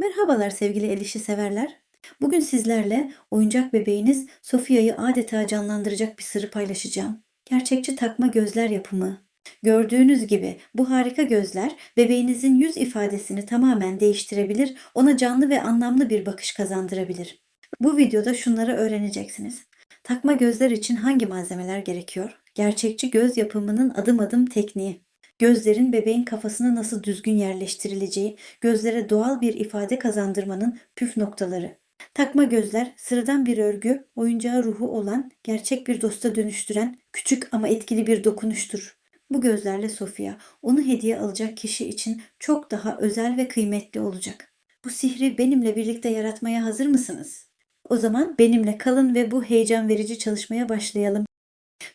Merhabalar sevgili el severler. Bugün sizlerle oyuncak bebeğiniz Sofia'yı adeta canlandıracak bir sırrı paylaşacağım. Gerçekçi takma gözler yapımı. Gördüğünüz gibi bu harika gözler bebeğinizin yüz ifadesini tamamen değiştirebilir, ona canlı ve anlamlı bir bakış kazandırabilir. Bu videoda şunları öğreneceksiniz. Takma gözler için hangi malzemeler gerekiyor? Gerçekçi göz yapımının adım adım tekniği. Gözlerin bebeğin kafasına nasıl düzgün yerleştirileceği, gözlere doğal bir ifade kazandırmanın püf noktaları. Takma gözler sıradan bir örgü, oyuncağı ruhu olan, gerçek bir dosta dönüştüren küçük ama etkili bir dokunuştur. Bu gözlerle Sofia onu hediye alacak kişi için çok daha özel ve kıymetli olacak. Bu sihri benimle birlikte yaratmaya hazır mısınız? O zaman benimle kalın ve bu heyecan verici çalışmaya başlayalım.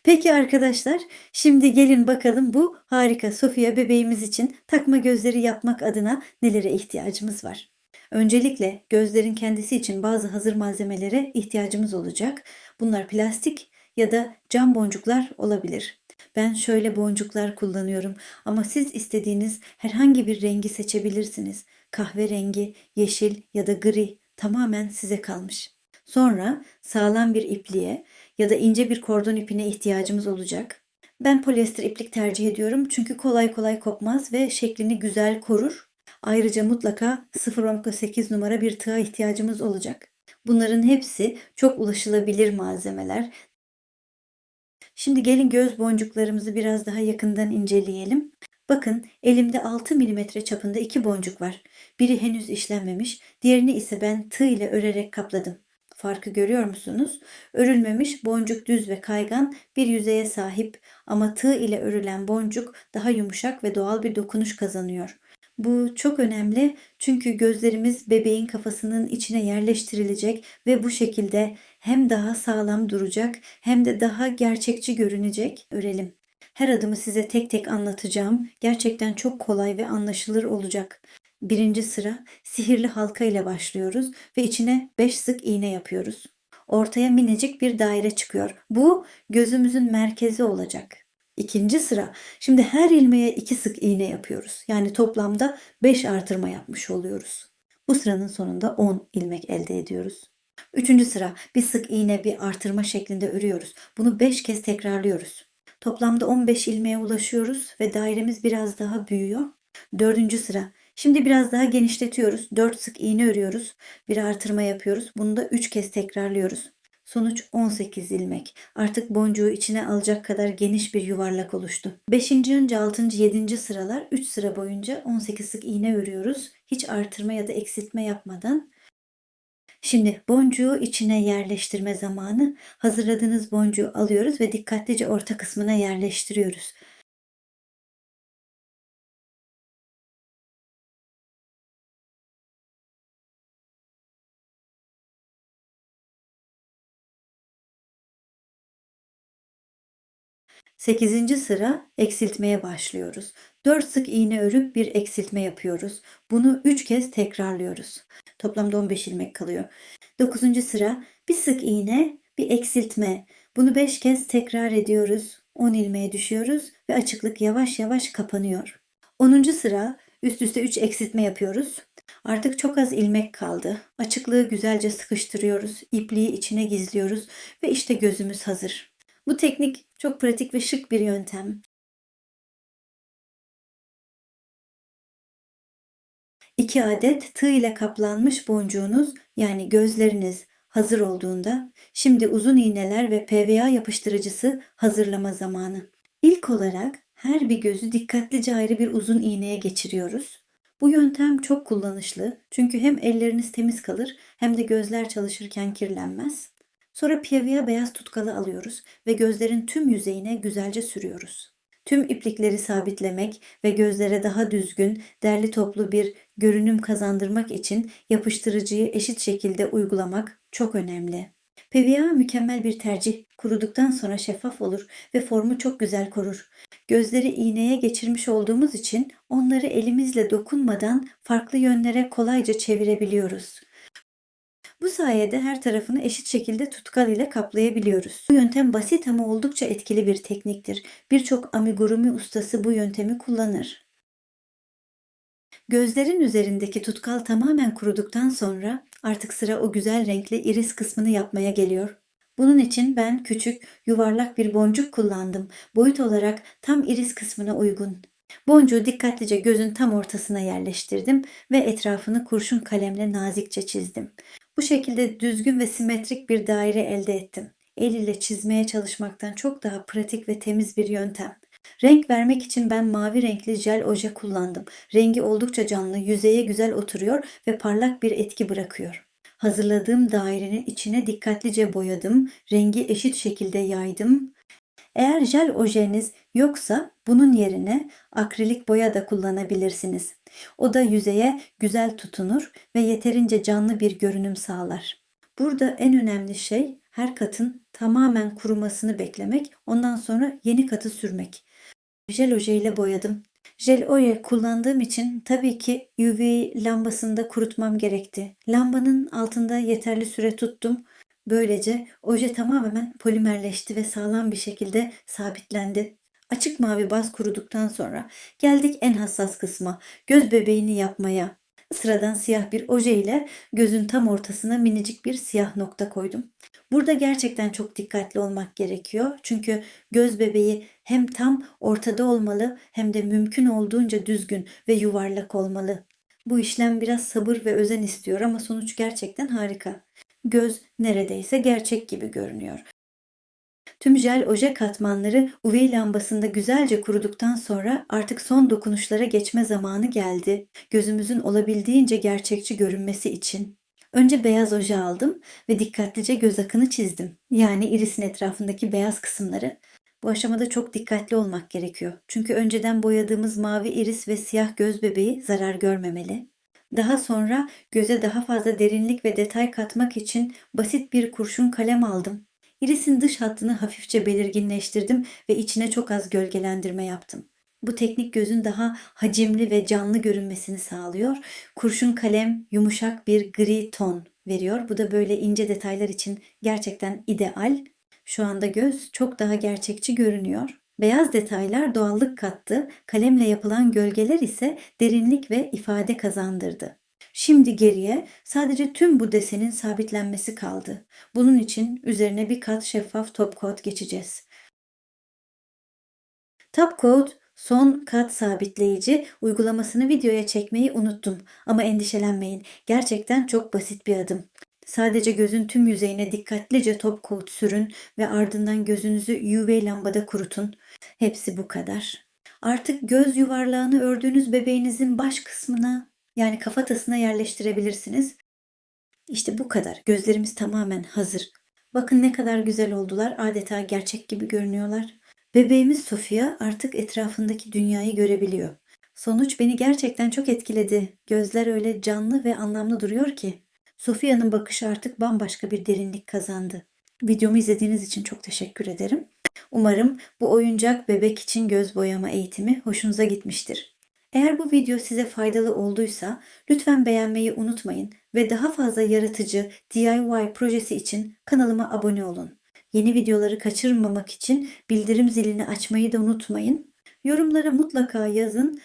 Peki arkadaşlar, şimdi gelin bakalım bu harika Sofia bebeğimiz için takma gözleri yapmak adına nelere ihtiyacımız var. Öncelikle gözlerin kendisi için bazı hazır malzemelere ihtiyacımız olacak. Bunlar plastik ya da cam boncuklar olabilir. Ben şöyle boncuklar kullanıyorum ama siz istediğiniz herhangi bir rengi seçebilirsiniz. Kahverengi, yeşil ya da gri tamamen size kalmış. Sonra sağlam bir ipliğe ya da ince bir kordon ipine ihtiyacımız olacak. Ben polyester iplik tercih ediyorum çünkü kolay kolay kopmaz ve şeklini güzel korur. Ayrıca mutlaka 0.8 numara bir tığa ihtiyacımız olacak. Bunların hepsi çok ulaşılabilir malzemeler. Şimdi gelin göz boncuklarımızı biraz daha yakından inceleyelim. Bakın elimde 6 mm çapında iki boncuk var. Biri henüz işlenmemiş, diğerini ise ben tığ ile örerek kapladım. Farkı görüyor musunuz? Örülmemiş boncuk düz ve kaygan bir yüzeye sahip ama tığ ile örülen boncuk daha yumuşak ve doğal bir dokunuş kazanıyor. Bu çok önemli çünkü gözlerimiz bebeğin kafasının içine yerleştirilecek ve bu şekilde hem daha sağlam duracak hem de daha gerçekçi görünecek. Örelim. Her adımı size tek tek anlatacağım. Gerçekten çok kolay ve anlaşılır olacak. Birinci sıra sihirli halka ile başlıyoruz ve içine 5 sık iğne yapıyoruz. Ortaya minicik bir daire çıkıyor. Bu gözümüzün merkezi olacak. İkinci sıra şimdi her ilmeğe 2 sık iğne yapıyoruz. Yani toplamda 5 artırma yapmış oluyoruz. Bu sıranın sonunda 10 ilmek elde ediyoruz. Üçüncü sıra bir sık iğne bir artırma şeklinde örüyoruz. Bunu 5 kez tekrarlıyoruz. Toplamda 15 ilmeğe ulaşıyoruz ve dairemiz biraz daha büyüyor. Dördüncü sıra Şimdi biraz daha genişletiyoruz. 4 sık iğne örüyoruz. Bir artırma yapıyoruz. Bunu da 3 kez tekrarlıyoruz. Sonuç 18 ilmek. Artık boncuğu içine alacak kadar geniş bir yuvarlak oluştu. 5. önce 6. 7. sıralar 3 sıra boyunca 18 sık iğne örüyoruz. Hiç artırma ya da eksiltme yapmadan. Şimdi boncuğu içine yerleştirme zamanı. Hazırladığınız boncuğu alıyoruz ve dikkatlice orta kısmına yerleştiriyoruz. Sekizinci sıra eksiltmeye başlıyoruz. 4 sık iğne örüp bir eksiltme yapıyoruz. Bunu 3 kez tekrarlıyoruz. Toplamda 15 ilmek kalıyor. 9. sıra bir sık iğne, bir eksiltme. Bunu 5 kez tekrar ediyoruz. 10 ilmeğe düşüyoruz ve açıklık yavaş yavaş kapanıyor. 10. sıra üst üste 3 eksiltme yapıyoruz. Artık çok az ilmek kaldı. Açıklığı güzelce sıkıştırıyoruz. İpliği içine gizliyoruz ve işte gözümüz hazır. Bu teknik çok pratik ve şık bir yöntem. İki adet tığ ile kaplanmış boncuğunuz yani gözleriniz hazır olduğunda şimdi uzun iğneler ve PVA yapıştırıcısı hazırlama zamanı. İlk olarak her bir gözü dikkatlice ayrı bir uzun iğneye geçiriyoruz. Bu yöntem çok kullanışlı çünkü hem elleriniz temiz kalır hem de gözler çalışırken kirlenmez. Sonra PVA beyaz tutkalı alıyoruz ve gözlerin tüm yüzeyine güzelce sürüyoruz. Tüm iplikleri sabitlemek ve gözlere daha düzgün, derli toplu bir görünüm kazandırmak için yapıştırıcıyı eşit şekilde uygulamak çok önemli. PVA mükemmel bir tercih. Kuruduktan sonra şeffaf olur ve formu çok güzel korur. Gözleri iğneye geçirmiş olduğumuz için onları elimizle dokunmadan farklı yönlere kolayca çevirebiliyoruz. Bu sayede her tarafını eşit şekilde tutkal ile kaplayabiliyoruz. Bu yöntem basit ama oldukça etkili bir tekniktir. Birçok amigurumi ustası bu yöntemi kullanır. Gözlerin üzerindeki tutkal tamamen kuruduktan sonra artık sıra o güzel renkli iris kısmını yapmaya geliyor. Bunun için ben küçük, yuvarlak bir boncuk kullandım. Boyut olarak tam iris kısmına uygun. Boncuğu dikkatlice gözün tam ortasına yerleştirdim ve etrafını kurşun kalemle nazikçe çizdim. Bu şekilde düzgün ve simetrik bir daire elde ettim. El ile çizmeye çalışmaktan çok daha pratik ve temiz bir yöntem. Renk vermek için ben mavi renkli jel oje kullandım. Rengi oldukça canlı, yüzeye güzel oturuyor ve parlak bir etki bırakıyor. Hazırladığım dairenin içine dikkatlice boyadım, rengi eşit şekilde yaydım. Eğer jel ojeniz yoksa bunun yerine akrilik boya da kullanabilirsiniz. O da yüzeye güzel tutunur ve yeterince canlı bir görünüm sağlar. Burada en önemli şey her katın tamamen kurumasını beklemek, ondan sonra yeni katı sürmek. Jel oje ile boyadım. Jel oje kullandığım için tabii ki UV lambasında kurutmam gerekti. Lambanın altında yeterli süre tuttum. Böylece oje tamamen polimerleşti ve sağlam bir şekilde sabitlendi. Açık mavi baz kuruduktan sonra geldik en hassas kısma. Göz bebeğini yapmaya. Sıradan siyah bir oje ile gözün tam ortasına minicik bir siyah nokta koydum. Burada gerçekten çok dikkatli olmak gerekiyor. Çünkü göz bebeği hem tam ortada olmalı hem de mümkün olduğunca düzgün ve yuvarlak olmalı. Bu işlem biraz sabır ve özen istiyor ama sonuç gerçekten harika. Göz neredeyse gerçek gibi görünüyor. Tüm jel oje katmanları UV lambasında güzelce kuruduktan sonra artık son dokunuşlara geçme zamanı geldi. Gözümüzün olabildiğince gerçekçi görünmesi için. Önce beyaz oje aldım ve dikkatlice göz akını çizdim. Yani irisin etrafındaki beyaz kısımları. Bu aşamada çok dikkatli olmak gerekiyor. Çünkü önceden boyadığımız mavi iris ve siyah göz bebeği zarar görmemeli. Daha sonra göze daha fazla derinlik ve detay katmak için basit bir kurşun kalem aldım. İrisin dış hattını hafifçe belirginleştirdim ve içine çok az gölgelendirme yaptım. Bu teknik gözün daha hacimli ve canlı görünmesini sağlıyor. Kurşun kalem yumuşak bir gri ton veriyor. Bu da böyle ince detaylar için gerçekten ideal. Şu anda göz çok daha gerçekçi görünüyor. Beyaz detaylar doğallık kattı, kalemle yapılan gölgeler ise derinlik ve ifade kazandırdı. Şimdi geriye sadece tüm bu desenin sabitlenmesi kaldı. Bunun için üzerine bir kat şeffaf top coat geçeceğiz. Top coat son kat sabitleyici uygulamasını videoya çekmeyi unuttum ama endişelenmeyin. Gerçekten çok basit bir adım. Sadece gözün tüm yüzeyine dikkatlice top coat sürün ve ardından gözünüzü UV lambada kurutun. Hepsi bu kadar. Artık göz yuvarlağını ördüğünüz bebeğinizin baş kısmına yani kafatasına yerleştirebilirsiniz. İşte bu kadar. Gözlerimiz tamamen hazır. Bakın ne kadar güzel oldular. Adeta gerçek gibi görünüyorlar. Bebeğimiz Sofia artık etrafındaki dünyayı görebiliyor. Sonuç beni gerçekten çok etkiledi. Gözler öyle canlı ve anlamlı duruyor ki. Sofia'nın bakışı artık bambaşka bir derinlik kazandı. Videomu izlediğiniz için çok teşekkür ederim. Umarım bu oyuncak bebek için göz boyama eğitimi hoşunuza gitmiştir. Eğer bu video size faydalı olduysa lütfen beğenmeyi unutmayın ve daha fazla yaratıcı DIY projesi için kanalıma abone olun. Yeni videoları kaçırmamak için bildirim zilini açmayı da unutmayın. Yorumlara mutlaka yazın.